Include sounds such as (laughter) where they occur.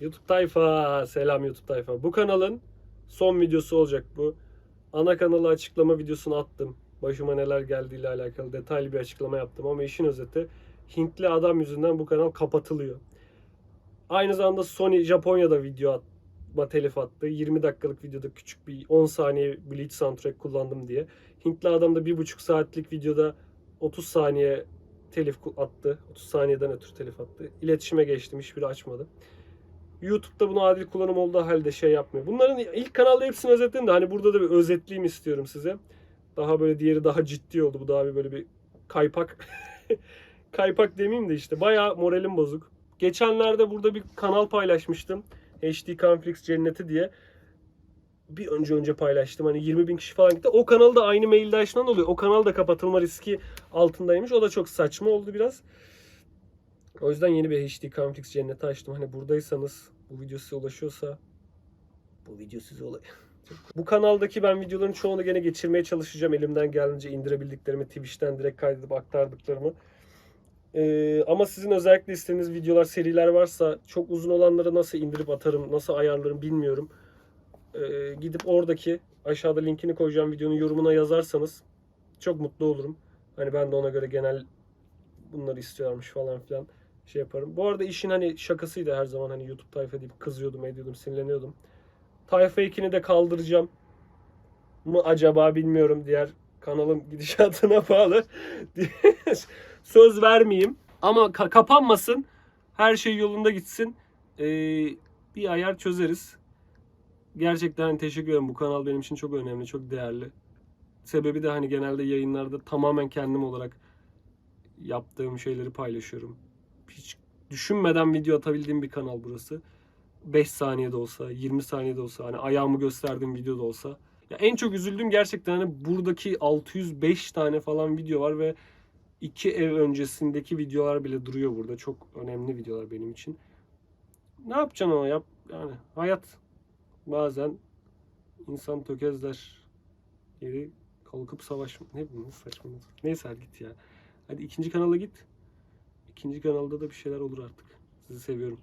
YouTube tayfa, selam YouTube tayfa. Bu kanalın son videosu olacak bu. Ana kanalı açıklama videosunu attım. Başıma neler geldiğiyle alakalı detaylı bir açıklama yaptım ama işin özeti Hintli adam yüzünden bu kanal kapatılıyor. Aynı zamanda Sony Japonya'da video atma telif attı. 20 dakikalık videoda küçük bir 10 saniye Bleach soundtrack kullandım diye. Hintli adam da 1,5 saatlik videoda 30 saniye telif attı. 30 saniyeden ötürü telif attı. İletişime geçtim. Hiçbiri açmadı. YouTube'da bunu adil kullanım olduğu halde şey yapmıyor. Bunların ilk kanalda hepsini özetledim de hani burada da bir özetleyeyim istiyorum size. Daha böyle diğeri daha ciddi oldu. Bu daha bir böyle bir kaypak. (laughs) kaypak demeyeyim de işte bayağı moralim bozuk. Geçenlerde burada bir kanal paylaşmıştım. HD Conflicts Cenneti diye. Bir önce önce paylaştım. Hani 20 bin kişi falan gitti. O kanal da aynı mailde açılan oluyor. O kanal da kapatılma riski altındaymış. O da çok saçma oldu biraz. O yüzden yeni bir HD Conflicts Cenneti açtım. Hani buradaysanız bu video size ulaşıyorsa bu video size ula- (laughs) Bu kanaldaki ben videoların çoğunu gene geçirmeye çalışacağım. Elimden geldiğince indirebildiklerimi Twitch'ten direkt kaydedip aktardıklarımı. Ee, ama sizin özellikle istediğiniz videolar, seriler varsa çok uzun olanları nasıl indirip atarım, nasıl ayarlarım bilmiyorum. Ee, gidip oradaki aşağıda linkini koyacağım videonun yorumuna yazarsanız çok mutlu olurum. Hani ben de ona göre genel bunları istiyorlarmış falan filan şey yaparım. Bu arada işin hani şakasıydı her zaman hani YouTube tayfa deyip kızıyordum, ediyordum, sinirleniyordum. Tayfa 2'ni de kaldıracağım mı acaba bilmiyorum diğer kanalın gidişatına (laughs) bağlı. (laughs) Söz vermeyeyim ama ka- kapanmasın. Her şey yolunda gitsin. Ee, bir ayar çözeriz. Gerçekten hani teşekkür ederim. Bu kanal benim için çok önemli, çok değerli. Sebebi de hani genelde yayınlarda tamamen kendim olarak yaptığım şeyleri paylaşıyorum. Hiç düşünmeden video atabildiğim bir kanal burası. 5 saniyede olsa, 20 saniyede olsa, hani ayağımı gösterdiğim video da olsa. Ya en çok üzüldüğüm gerçekten hani buradaki 605 tane falan video var ve iki ev öncesindeki videolar bile duruyor burada. Çok önemli videolar benim için. Ne yapacaksın ama yap yani hayat bazen insan tökezler yeri kalkıp savaşma. Ne bu saçma. Neyse hadi git ya. Hadi ikinci kanala git. İkinci kanalda da bir şeyler olur artık. Sizi seviyorum.